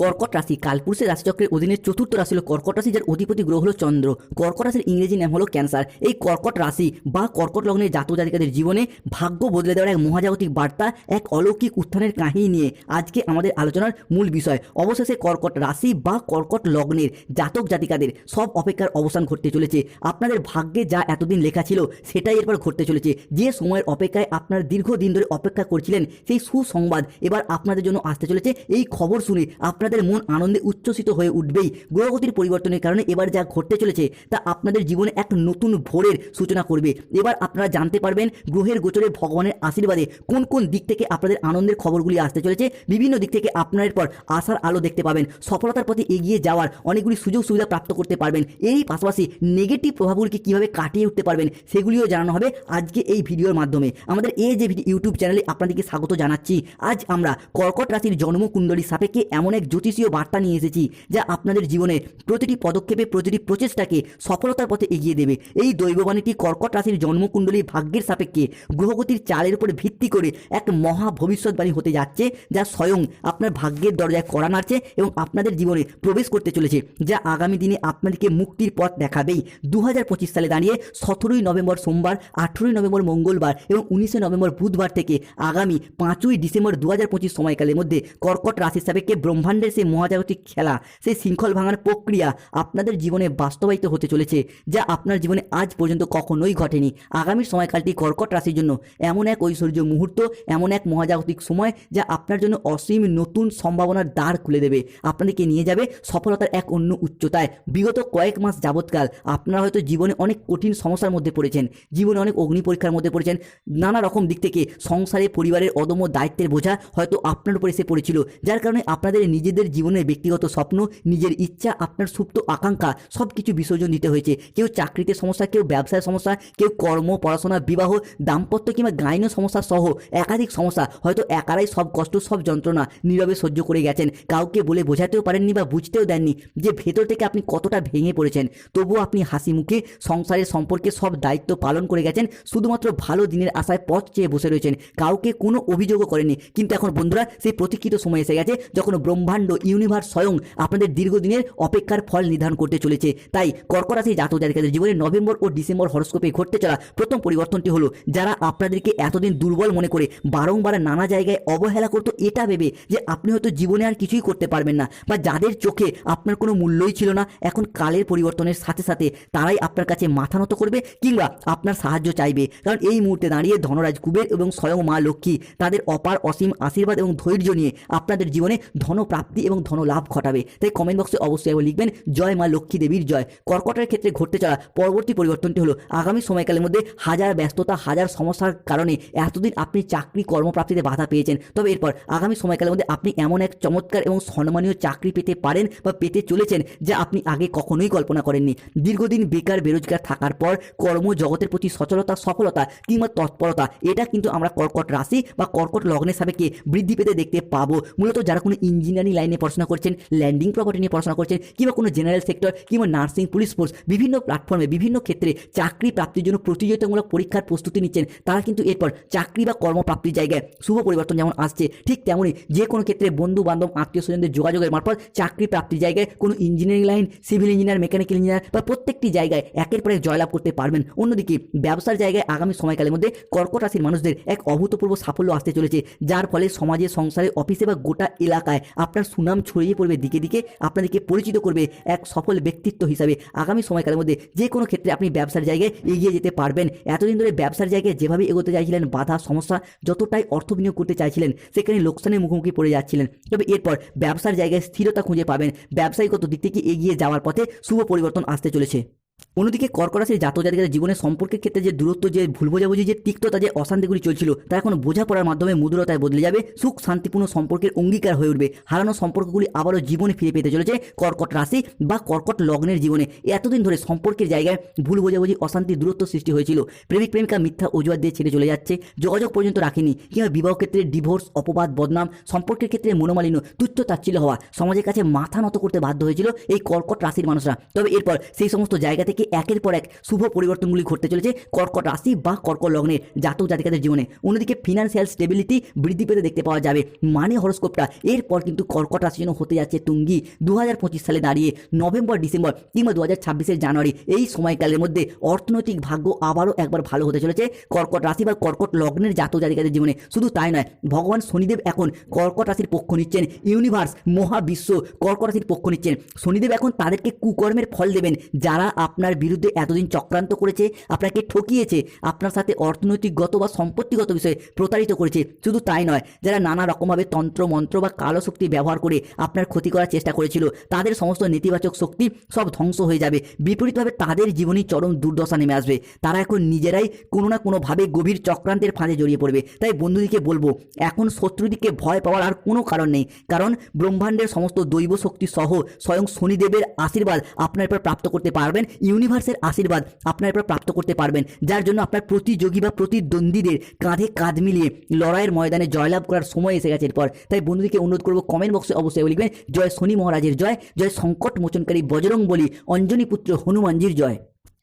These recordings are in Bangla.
কর্কট রাশি, কালপুরুষের রাশিচক্রের অধীনে চতুর্থ রাশি হলো কর্কট রাশি, যার অধিপতি গ্রহ হলো চন্দ্র। কর্কট রাশির ইংরেজি নাম হলো ক্যান্সার। এই কর্কট রাশি বা কর্কট লগ্নের জাতক জাতিকাদের জীবনে ভাগ্য বদলে দেওয়ার এক মহাজাগতিক বার্তা, এক অলৌকিক উত্থানের কাহিনী নিয়ে আজকে আমাদের আলোচনার মূল বিষয়। অবশেষে কর্কট রাশি বা কর্কট লগ্নের জাতক জাতিকাদের সব অপেক্ষার অবসান ঘটতে চলেছে। আপনাদের ভাগ্যে যা এতদিন লেখা ছিল, সেটাই এরপর ঘটতে চলেছে। যে সময়ের অপেক্ষায় আপনারা দীর্ঘদিন ধরে অপেক্ষা করছিলেন, সেই সুসংবাদ এবার আপনাদের জন্য আসতে চলেছে। এই খবর শুনে আপনাদের মন আনন্দে উচ্ছ্বসিত হয়ে উঠবেই গ্রহগতির পরিবর্তনের কারণে এবার যা ঘটতে চলেছে তা আপনাদের জীবনে এক নতুন ভোরের সূচনা করবে। এবার আপনারা জানতে পারবেন গ্রহের গোচরে ভগবানের আশীর্বাদে কোন কোন দিক থেকে আপনাদের আনন্দের খবরগুলি আসতে চলেছে। বিভিন্ন দিক থেকে আপনার পর আশার আলো দেখতে পাবেন। সফলতার পথে এগিয়ে যাওয়ার অনেকগুলি সুযোগ সুবিধা প্রাপ্ত করতে পারবেন। এরই পাশাপাশি নেগেটিভ প্রভাবগুলিকে কীভাবে কাটিয়ে উঠতে পারবেন সেগুলিও জানানো হবে আজকে এই ভিডিওর মাধ্যমে। আমাদের এই যে ইউটিউব চ্যানেলে আপনাদেরকে স্বাগত জানাচ্ছি। আজ আমরা কর্কট রাশির জন্মকুণ্ডলী সাপেক্ষে এমন এক জ্যোতিষীয় বার্তা নিয়ে এসেছি যা আপনাদের জীবনে প্রতিটি পদক্ষেপে, প্রতিটি প্রচেষ্টাকে সফলতার পথে এগিয়ে দেবে। এই দৈববাণীটি কর্কট রাশির জন্মকুণ্ডলী ভাগ্যের সাপেক্ষে গ্রহগতির চালের উপর ভিত্তি করে এক মহা ভবিষ্যৎবাণী হতে যাচ্ছে, যা স্বয়ং আপনার ভাগ্যের দরজায় কড়া নাড়ছে এবং আপনাদের জীবনে প্রবেশ করতে চলেছে, যা আগামী দিনে আপনাদেরকে মুক্তির পথ দেখাবেই। দু হাজার পঁচিশ সালে দাঁড়িয়ে সতেরোই নভেম্বর সোমবার, আঠেরোই নভেম্বর মঙ্গলবার এবং উনিশে নভেম্বর বুধবার থেকে আগামী পাঁচই ডিসেম্বর দু হাজার পঁচিশ সময়কালের মধ্যে কর্কট রাশির সাপেক্ষে ব্রহ্মাণ্ডের সেই মহাজাগতিক খেলা, সেই শৃঙ্খল ভাঙার প্রক্রিয়া আপনাদের জীবনে বাস্তবায়িত হতে চলেছে, যা আপনার জীবনে আজ পর্যন্ত কখনোই ঘটেনি। আগামী সময়কালটি কর্কট রাশির জন্য এমন এক ঐশ্বর্য মুহূর্ত, এমন এক মহাজাগতিক সময়, যা আপনার জন্য অসীম নতুন সম্ভাবনার দ্বার খুলে দেবে। আপনাদেরকে নিয়ে যাবে সফলতার এক অন্য উচ্চতায়। বিগত কয়েক মাস যাবৎকাল আপনারা হয়তো জীবনে অনেক কঠিন সমস্যার মধ্যে পড়েছেন, জীবনে অনেক অগ্নি পরীক্ষার মধ্যে পড়েছেন, নানা রকম দিক থেকে সংসারে, পরিবারের অদম্য দায়িত্বের বোঝা হয়তো আপনার উপর এসে পড়েছিল, যার কারণে আপনাদের নিজেদের জীবনের ব্যক্তিগত স্বপ্ন, নিজের ইচ্ছা, আপনার সুপ্ত আকাঙ্ক্ষা সব কিছু বিসর্জন দিতে হয়েছে। কেউ চাকরিতে সমস্যা, কেউ ব্যবসায় সমস্যা, কেউ কর্ম, পড়াশোনা, বিবাহ, দাম্পত্য কিংবা গাইন সমস্যা সহ একাধিক সমস্যা। হয়তো একারাই সব কষ্ট, সব যন্ত্রণা নীরবে সহ্য করে গেছেন। কাউকে বলে বোঝাতেও পারেননি বা বুঝতেও দেননি যে ভেতর থেকে আপনি কতটা ভেঙে পড়েছেন। তবুও আপনি হাসি মুখে সংসারের সম্পর্কে সব দায়িত্ব পালন করে গেছেন। শুধুমাত্র ভালো দিনের আশায় পথ চেয়ে বসে রয়েছেন। কাউকে কোনো অভিযোগও করেনি কিন্তু এখন বন্ধুরা, সেই প্রতীক্ষিত সময় এসে গেছে যখন ব্রহ্মাণ্ড ইউনিভার্স স্বয়ং আপনাদের দীর্ঘদিনের অপেক্ষার ফল নির্ধারণ করতে চলেছে। তাই কর্কট রাশি জাতক জাতিকাদের জীবনে নভেম্বর ও ডিসেম্বর হরস্কোপে ঘটতে চলা প্রথম পরিবর্তনটি হলো, যারা আপনাদেরকে এতদিন দুর্বল মনে করে বারংবার নানা জায়গায় অবহেলা করতো, এটা ভেবে যে আপনি হয়তো জীবনে আর কিছুই করতে পারবেন না বা যাদের চোখে আপনার কোনো মূল্যই ছিল না, এখন কালের পরিবর্তনের সাথে সাথে তারাই আপনার কাছে মাথা নত করবে কিংবা আপনার সাহায্য চাইবে। কারণ এই মুহূর্তে দাঁড়িয়ে ধনরাজ কুবের এবং স্বয়ং মা লক্ষ্মী তাদের অপার অসীম আশীর্বাদ এবং ধৈর্য নিয়ে আপনাদের জীবনে ধনপ্রাপ্তি এবং ধনলাভ ঘটাবে। তাই কমেন্ট বক্সে অবশ্যই একবার লিখবেন, জয় মা লক্ষ্মী দেবীর জয়। কর্কটের ক্ষেত্রে ঘটতে চলা পরবর্তী পরিবর্তনটি হলো, আগামী সময়কালের মধ্যে হাজার ব্যস্ততা, হাজার সমস্যার কারণে এতদিন আপনি চাকরি কর্মপ্রাপ্তিতে বাধা পেয়েছেন। তবে এরপর আগামী সময়কালের মধ্যে আপনি এমন এক চমৎকার এবং সম্মানীয় চাকরি পেতে পারেন বা পেতে চলেছেন যা আপনি আগে কখনোই কল্পনা করেননি। দীর্ঘদিন বেকার, বেরোজগার থাকার পর কর্মজগতের প্রতি সচলতা, সফলতা কিংবা তৎপরতা, এটা কিন্তু আমরা কর্কট রাশি বা কর্কট লগ্নের সাপেক্ষে বৃদ্ধি পেতে দেখতে পাবো। মূলত যারা কোনো ইঞ্জিনিয়ারিং লাইনে পড়াশোনা করছেন ল্যান্ডিং প্রপার্টি নিয়ে পড়াশোনা করছেন, কিংবা কোনো জেনারেল সেক্টর কিংবা নার্সিং পুলিশ ফোর্স বিভিন্ন প্ল্যাটফর্মে বিভিন্ন ক্ষেত্রে চাকরি প্রাপ্তির জন্য প্রতিযোগিতামূলক পরীক্ষার প্রস্তুতি নিচ্ছেন। তারা কিন্তু এরপর চাকরি বা কর্মপ্রাপ্তির জায়গায় শুভ পরিবর্তন যেমন আসছে, ঠিক তেমনই যে কোনো ক্ষেত্রে বন্ধু বান্ধব আত্মীয় স্বজনদের যোগাযোগের মারফত চাকরি প্রাপ্তির জায়গায় কোনো engineering line civil engineer mechanical engineer বা প্রত্যেকটি জায়গায় একের পর এক জয়লাভ করতে পারবেন। অন্যদিকে ব্যবসার জায়গায় আগামী সময়কালের মধ্যে কর্কট রাশির মানুষদের এক অভূতপূর্ব সাফল্য আসতে চলেছে, যার ফলে সমাজে, সংসারে অফিসে বা গোটা এলাকায় আপনার সুনাম ছড়িয়ে পড়বে দিকে দিকে, আপনাদেরকে পরিচিত করবে এক সফল ব্যক্তিত্ব হিসাবে। আগামী সময়কালের মধ্যে যে কোনো ক্ষেত্রে আপনি ব্যবসার জায়গায় এগিয়ে যেতে পারবেন। এতদিন ধরে ব্যবসার জায়গায় যেভাবে এগোতে চাইছিলেন, বাধা, সমস্যা, যতটাই অর্থ বিনিয়োগ করতে চাইছিলেন, সেখানে লোকসানের মুখোমুখি পড়ে যাচ্ছিলেন। তবে এরপর ব্যবসার জায়গায় স্থিরতা খুঁজে পাবেন। ব্যবসায়িকত দিক থেকে এগিয়ে যাওয়ার পথে শুভ পরিবর্তন আসতে চলেছে। অন্যদিকে কর্কট রাশির জাতক জাতিকাদের জীবনের সম্পর্কের ক্ষেত্রে যে দূরত্ব, যে ভুল বোঝাবুঝি, যে তিক্ততা, যে অশান্তিগুলি চলছিল, তা এখন বোঝাপড়ার মাধ্যমে মধুরতায় বদলে যাবে, সুখ, শান্তিপূর্ণ সম্পর্কের অঙ্গীকার হয়ে উঠবে। হারানো সম্পর্কগুলি আবারও জীবনে ফিরে পেতে চলেছে কর্কট রাশি বা কর্কট লগ্নের জীবনে। এতদিন ধরে সম্পর্কের জায়গায় ভুল বোঝাবুঝি অশান্তি দূরত্ব সৃষ্টি হয়েছিল। প্রেমিক, প্রেমিকা মিথ্যা অজুহাত দিয়ে ছেড়ে চলে যাচ্ছে, যোগাযোগ পর্যন্ত রাখেনি। কিংবা বিবাহ ক্ষেত্রে ডিভোর্স, অপবাদ, বদনাম, সম্পর্কের ক্ষেত্রে মনোমালিন্য, তুচ্ছ তাচ্ছিল্য হওয়া, সমাজের কাছে মাথা নত করতে বাধ্য হয়েছিল এই কর্কট রাশির মানুষরা। তবে এরপর সেই সমস্ত জায়গা থেকে একের পর এক শুভ পরিবর্তনগুলি ঘটতে চলেছে কর্কট রাশি বা কর্কট লগ্নের জাতক জাতিকাদের জীবনে। অন্যদিকে ফিনান্সিয়াল স্টেবিলিটি বৃদ্ধি পেতে দেখতে পাওয়া যাবে। মানে হরস্কোপটা এরপর কিন্তু কর্কট রাশি যেন হতে যাচ্ছে তুঙ্গি। দু সালে দাঁড়িয়ে নভেম্বর, ডিসেম্বর কিংবা দু হাজার ছাব্বিশের জানুয়ারি এই সময়কালের মধ্যে অর্থনৈতিক ভাগ্য আবারও একবার ভালো হতে চলেছে। কর্কট রাশি বা কর্কট লগ্নের জাতক জাতিকাদের জীবনে শুধু তাই নয়, ভগবান শনিদেব এখন কর্কট রাশির পক্ষ নিচ্ছেন। ইউনিভার্স মহাবিশ্ব কর্কট রাশির পক্ষ নিচ্ছেন। শনিদেব এখন তাদেরকে কুকর্মের ফল দেবেন। যারা আপনার বিরুদ্ধে এতদিন চক্রান্ত করেছে, আপনাকে ঠকিয়েছে, আপনার সাথে অর্থনৈতিকগত বা সম্পত্তিগত বিষয়ে প্রতারিত করেছে, শুধু তাই নয়, যারা নানা রকমভাবে তন্ত্র, মন্ত্র বা কালো শক্তি ব্যবহার করে আপনার ক্ষতি করার চেষ্টা করেছিল, তাদের সমস্ত নেতিবাচক শক্তি সব ধ্বংস হয়ে যাবে। বিপরীতভাবে তাদের জীবনে চরম দুর্দশা নেমে আসবে। তারা এখন নিজেরাই কোনো না কোনোভাবে গভীর চক্রান্তের ফাঁদে জড়িয়ে পড়বে। তাই বন্ধুদিকে বলব, এখন শত্রুদিকে ভয় পাওয়ার আর কোনো কারণ নেই, কারণ ব্রহ্মাণ্ডের সমস্ত দৈব শক্তি সহ স্বয়ং শনিদেবের আশীর্বাদ আপনার উপর প্রাপ্ত করতে পারবেন। ইউনিভার্সের আশীর্বাদ আপনার উপর প্রাপ্ত করতে পারবেন, যার জন্য আপনার প্রতিযোগী বা প্রতিদ্বন্দ্বীদের কাঁধে কাঁধ মিলিয়ে লড়াইয়ের ময়দানে জয়লাভ করার সময় এসে গেছে এরপর। তাই বন্ধুদেরকে অনুরোধ করব কমেন্ট বক্সে অবশ্যই লিখবেন, জয় শনি মহারাজের জয় জয় সংকট মোচনকারী বজরং বলি অঞ্জনী পুত্র হনুমানজির জয়।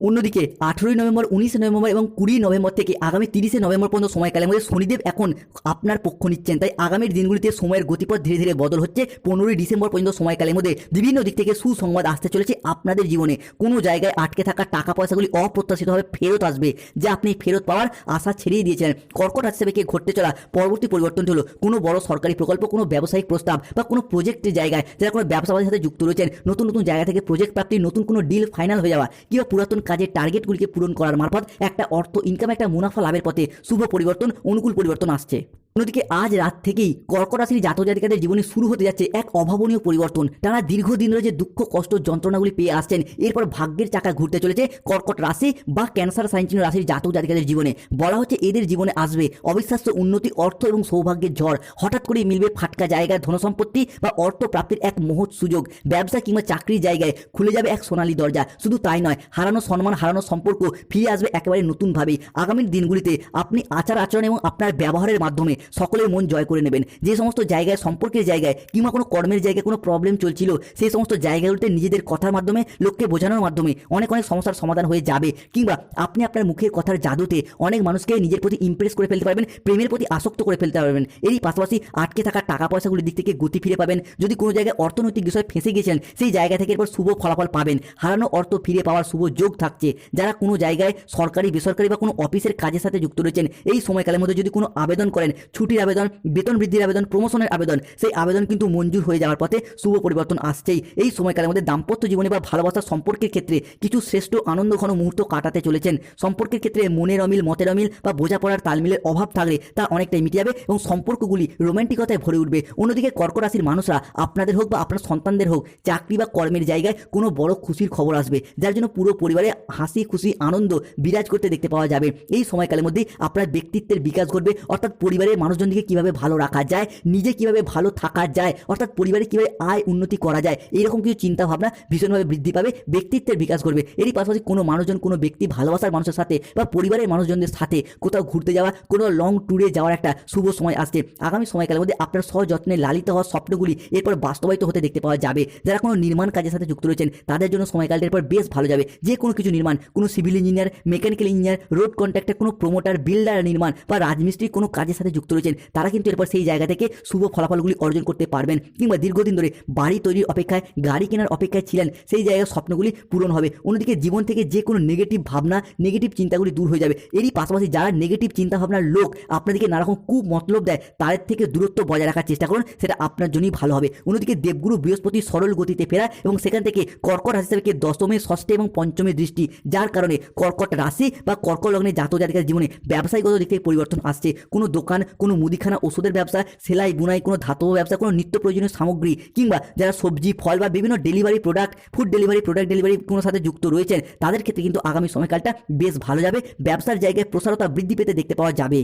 অন্যদিকে আঠেরোই নভেম্বর, উনিশে নভেম্বর এবং কুড়ি নভেম্বর থেকে আগামী তিরিশে নভেম্বর পর্যন্ত সময়কালের মধ্যে শনিদেব এখন আপনার পক্ষ নিচ্ছেন। তাই আগামীর দিনগুলিতে সময়ের গতিপথ ধীরে ধীরে বদল হচ্ছে। পনেরোই ডিসেম্বর পর্যন্ত সময়কালের মধ্যে বিভিন্ন দিক থেকে সুসংবাদ আসতে চলেছে আপনাদের জীবনে। কোনো জায়গায় আটকে থাকা টাকা পয়সাগুলি অপ্রত্যাশিতভাবে ফেরত আসবে, যা আপনি ফেরত পাওয়ার আশা ছেড়েই দিয়েছেন। কর্কট রাশি হিসেবে ঘটতে চলা পরবর্তী পরিবর্তন হলো কোনো বড় সরকারি প্রকল্প, কোনো ব্যবসায়িক প্রস্তাব বা কোনো প্রজেক্টের জায়গায় যারা কোনো ব্যবসাবাদের সাথে যুক্ত রয়েছেন, নতুন নতুন জায়গা থেকে প্রজেক্ট প্রাপ্তি নতুন কোনো ডিল ফাইনাল হয়ে যাওয়া কিংবা পুরাতন কাজের টার্গেটগুলিকে পূরণ করার মারফত একটা অর্থ ইনকাম একটা মুনাফা লাভের পথে শুভ পরিবর্তন, অনুকূল পরিবর্তন আসছে। অন্যদিকে আজ রাত থেকেই কর্কট রাশির জাতক জাতিকাদের জীবনে শুরু হতে যাচ্ছে এক অভাবনীয় পরিবর্তন। তারা দীর্ঘদিন ধরে যে দুঃখ, কষ্ট, যন্ত্রণাগুলি পেয়ে আসছেন, এরপর ভাগ্যের চাকা ঘুরতে চলেছে কর্কট রাশি বা ক্যান্সার সাইন চিহ্ন রাশির জাতক জাতিকাদের জীবনে। বলা হচ্ছে এদের জীবনে আসবে অবিশ্বাস্য উন্নতি, অর্থ এবং সৌভাগ্যের ঝড়। হঠাৎ করেই মিলবে ফাটকা জায়গায় ধনসম্পত্তি বা অর্থ প্রাপ্তির এক মহৎ সুযোগ। ব্যবসা কিংবা চাকরির জায়গায় খুলে যাবে এক সোনালী দরজা। শুধু তাই নয়, হারানো সম্মান হারানো সম্পর্ক ফিরে আসবে একেবারে নতুনভাবে আগামী দিনগুলিতে আপনি আচার আচরণ এবং আপনার ব্যবহারের মাধ্যমে সকলের মন জয় করে নেবেন। যে সমস্ত জায়গায়, সম্পর্কের জায়গায় কিংবা কোনো কর্মের জায়গায় কোনো প্রবলেম চলছিল, সেই সমস্ত জায়গাগুলোতে নিজেদের কথার মাধ্যমে, লোককে বোঝানোর মাধ্যমে অনেক অনেক সমস্যার সমাধান হয়ে যাবে। কিংবা আপনি আপনার মুখের কথার জাদুতে অনেক মানুষকে নিজের প্রতি ইমপ্রেস করে ফেলতে পারবেন, প্রেমের প্রতি আসক্ত করে ফেলতে পারবেন। এরই পাশাপাশি আটকে থাকা টাকা পয়সাগুলির দিক থেকে গতি ফিরে পাবেন। যদি কোনো জায়গায় অর্থনৈতিক বিষয়ে ফেঁসে গেছেন, সেই জায়গা থেকে এরপর শুভ ফলাফল পাবেন। হারানো অর্থ ফিরে পাওয়ার শুভ যোগ থাকছে। যারা কোনো জায়গায় সরকারি, বেসরকারি বা কোনো অফিসের কাজের সাথে যুক্ত রয়েছেন, এই সময়কালের মধ্যে যদি কোনো আবেদন করেন, ছুটির আবেদন, বেতন বৃদ্ধির আবেদন প্রমোশনের আবেদন, সেই আবেদন কিন্তু মঞ্জুর হয়ে যাওয়ার পথে শুভ পরিবর্তন আসছেই। এই সময়কালের মধ্যে দাম্পত্য জীবনে বা ভালোবাসার সম্পর্কের ক্ষেত্রে কিছু শ্রেষ্ঠ আনন্দ ঘন মুহূর্ত কাটাতে চলেছেন। সম্পর্কের ক্ষেত্রে মনের অমিল, মতের অমিল বা বোঝাপড়ার তালমিলের অভাব থাকলে তা অনেকটাই মিটে যাবে এবং সম্পর্কগুলি রোমান্টিকতায় ভরে উঠবে। অন্যদিকে কর্কট রাশির মানুষরা আপনাদের হোক বা আপনার সন্তানদের হোক, চাকরি বা কর্মের জায়গায় কোনো বড় খুশির খবর আসবে, যার জন্য পুরো পরিবারে হাসি, খুশি, আনন্দ বিরাজ করতে দেখতে পাওয়া যাবে। এই সময়কালের মধ্যেই আপনার ব্যক্তিত্বের বিকাশ ঘটবে। অর্থাৎ পরিবারের মানুষজনকে কীভাবে ভালো রাখা যায়, নিজে কীভাবে ভালো থাকা যায়, অর্থাৎ পরিবারে কীভাবে আয় উন্নতি করা যায়, এইরকম কিছু চিন্তা ভাবনা ভীষণভাবে বৃদ্ধি পাবে, ব্যক্তিত্বের বিকাশ করবে এরই পাশাপাশি কোনো মানুষজন, কোনো ব্যক্তি ভালোবাসার মানুষের সাথে বা পরিবারের মানুষজনদের সাথে কোথাও ঘুরতে যাওয়া, কোনো লং ট্যুরে যাওয়ার একটা শুভ সময় আসছে। আগামী সময়কালের মধ্যে আপনার সযত্নে লালিত হওয়া স্বপ্নগুলি এরপর বাস্তবায়িত হতে দেখতে পাওয়া যাবে। যারা কোনো নির্মাণ কাজের সাথে যুক্ত রয়েছেন, তাদের জন্য সময়কালটা এরপর বেশ ভালো যাবে। যে কোনো কিছু নির্মাণ। কোনো civil engineer mechanical engineer road contractor কোনো প্রমোটার বিল্ডার নির্মাণ বা রাজমিস্ত্রি কোনো কাজের সাথে যুক্ত রয়েছেন, তারা কিন্তু এরপর সেই জায়গা থেকে শুভ ফলাফলগুলি অর্জন করতে পারবেন। কিংবা দীর্ঘদিন ধরে বাড়ি তৈরির অপেক্ষায়, গাড়ি কেনার অপেক্ষায় ছিলেন, সেই জায়গার স্বপ্নগুলি পূরণ হবে। অন্যদিকে জীবন থেকে যে কোনো নেগেটিভ ভাবনা নেগেটিভ চিন্তাগুলি দূর হয়ে যাবে। এরই পাশাপাশি যারা নেগেটিভ চিন্তা ভাবনার লোক, আপনাদেরকে নানারকম কু মতলব দেয়, তাদের থেকে দূরত্ব বজায় রাখার চেষ্টা করুন, সেটা আপনার জন্যই ভালো হবে। অন্যদিকে দেবগুরু বৃহস্পতি সরল গতিতে ফেরা এবং সেখান থেকে কর্কট রাশি দশমে, ষষ্ঠে এবং পঞ্চমে দৃষ্টি যার কারণে কর্কট রাশি বা কর্কট লগ্নে জাতক জাতিকার জীবনে ব্যবসায়ীগত দিক থেকে পরিবর্তন আসছে। কোনো দোকান, কোনো মুদিখানা, ওষুধের ব্যবসা, সেলাই, বুনাই, কোনো ধাতব ব্যবসা, কোনো নিত্য প্রয়োজনীয় সামগ্রী কিংবা যারা সবজি, ফল বা বিভিন্ন delivery product food delivery product delivery কোনো সাথে যুক্ত রয়েছেন, তাদের ক্ষেত্রে কিন্তু আগামী সময়কালটা বেশ ভালো যাবে। ব্যবসার জায়গায় প্রসারতা বৃদ্ধি পেতে দেখতে পাওয়া যাবে।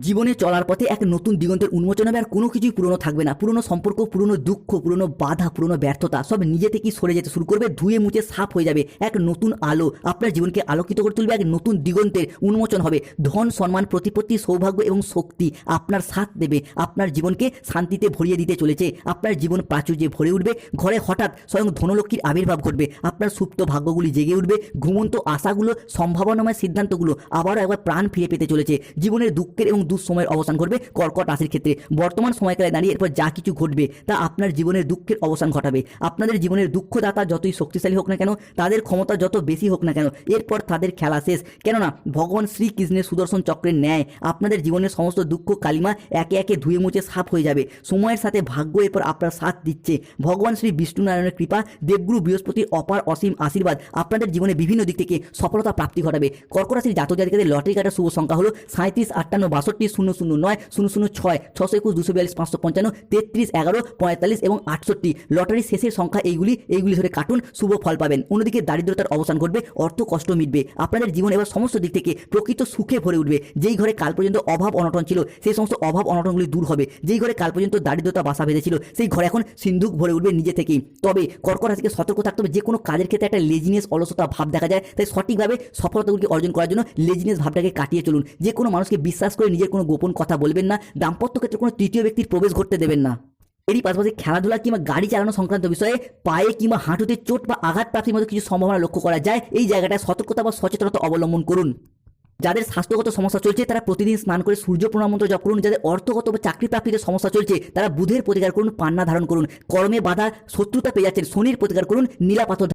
জীবনে চলার পথে এক নতুন দিগন্তের উন্মোচন হবে আর কোনো কিছুই পুরনো থাকবে না। পুরনো সম্পর্ক, পুরনো দুঃখ, পুরনো বাধা, পুরনো ব্যর্থতা, সব নিজে থেকেই সরে যেতে শুরু করবে, ধুয়ে মুছে সাফ হয়ে যাবে এক নতুন আলো। আপনার জীবনকে আলোকিত করে তুলবে এক নতুন দিগন্তের উন্মোচন হবে। ধন, সম্মান, প্রতিপত্তি, সৌভাগ্য এবং শক্তি আপনার সাথ দেবে। আপনার জীবনকে শান্তিতে ভরিয়ে দিতে চলেছে। আপনার জীবন প্রাচুর্যে ভরে উঠবে। ঘরে হঠাৎ স্বয়ং ধনলক্ষ্মীর আবির্ভাব ঘটবে। আপনার সুপ্ত ভাগ্যগুলি জেগে উঠবে। ঘুমন্ত আশাগুলো, সম্ভাবনাময় সিদ্ধান্তগুলো আবারও একবার প্রাণ ফিরে পেতে চলেছে। জীবনের দুঃখের এবং দুঃসময়ের অবসান ঘটবে কর্কট রাশির ক্ষেত্রে। বর্তমান সময়কালে দাঁড়িয়ে এরপর যা কিছু ঘটবে তা আপনার জীবনের দুঃখের অবসান ঘটাবে। আপনাদের জীবনের দুঃখদাতা যতই শক্তিশালী হোক না কেন, তাদের ক্ষমতা যত বেশি হোক না কেন, এরপর তাদের খেলা শেষ। কেননা, ভগবান শ্রীকৃষ্ণের সুদর্শন চক্রের ন্যায় আপনাদের জীবনের সমস্ত দুঃখ কালিমা একে একে ধুয়ে মুছে সাফ হয়ে যাবে। সময়ের সাথে ভাগ্য এরপর আপনার সাথ দিচ্ছে। ভগবান শ্রী বিষ্ণু নারায়ণের কৃপা, দেবগুরু বৃহস্পতির অপার অসীম আশীর্বাদ আপনাদের জীবনে বিভিন্ন দিক থেকে সফলতা প্রাপ্তি ঘটাবে। কর্কট রাশির জাতক জাতিকাদের লটারি কাটার শুভ সংখ্যা হলো সাঁত্রিশ আটান্ন, বাষট্টি শূন্য শূন্য নয়, শূন্য শূন্য ছয়, ছশো একুশ, দুশো বিয়াল্লিশ, পাঁচশো পঞ্চান্ন, তেত্রিশ, এগারো, পঁয়তাল্লিশ এবং আটষট্টি। লটারির শেষের সংখ্যা এইগুলি এইগুলি ধরে কাটুন, শুভ ফল পাবেন। অন্যদিকে দারিদ্রতার অবসান ঘটবে, অর্থ কষ্ট মিটবে। আপনাদের জীবন এবার সমস্ত দিক থেকে প্রকৃত সুখে ভরে উঠবে। যেই ঘরে কাল পর্যন্ত অভাব অনটন ছিল, সেই সমস্ত অভাব অনটনগুলি দূর হবে। যেই ঘরে কাল পর্যন্ত দারিদ্রতা বাসা বেঁধেছিল, সেই ঘরে এখন সিন্ধুক ভরে উঠবে নিজে থেকেই। তবে কর্কট রাশিকে সতর্ক থাকতে হবে, যে কোনো কাজের ক্ষেত্রে একটা লেজিনেস অলসতা ভাব দেখা যায়। তাই সঠিকভাবে সফলতাগুলিকে অর্জন করার জন্য লেজিনেস ভাবটাকে কাটিয়ে চলুন। যে কোনো মানুষকে বিশ্বাস করে নিজের কোনো গোপন কথা বলবেন না, দাম্পত্য ক্ষেত্রে কোনো তৃতীয় ব্যক্তির প্রবেশ ঘটতে দেবেন না। এরই পাশাপাশি খেলাধুলা কিংবা গাড়ি চালানো সংক্রান্ত বিষয়ে পায়ে কিংবা হাঁটুতে চোট বা আঘাত প্রাপ্তির মতো কিছু সম্ভাবনা লক্ষ্য করা যায়, এই জায়গাটায় সতর্কতা বা সচেতনতা অবলম্বন করুন। যাদের স্বাস্থ্যগত সমস্যা চলছে, তারা প্রতিদিন স্নান করে সূর্য প্রণাম মন্ত্র জপ করুন। যাদের অর্থগত বা চাকরি প্রাপ্তিতে সমস্যা চলছে, তারা বুধের প্রতিকার করুন, পান্না ধারণ করুন। কর্মে বাধা শত্রুতা পেয়ে যাচ্ছেন, শনির প্রতিকার করুন, নীলা পাথর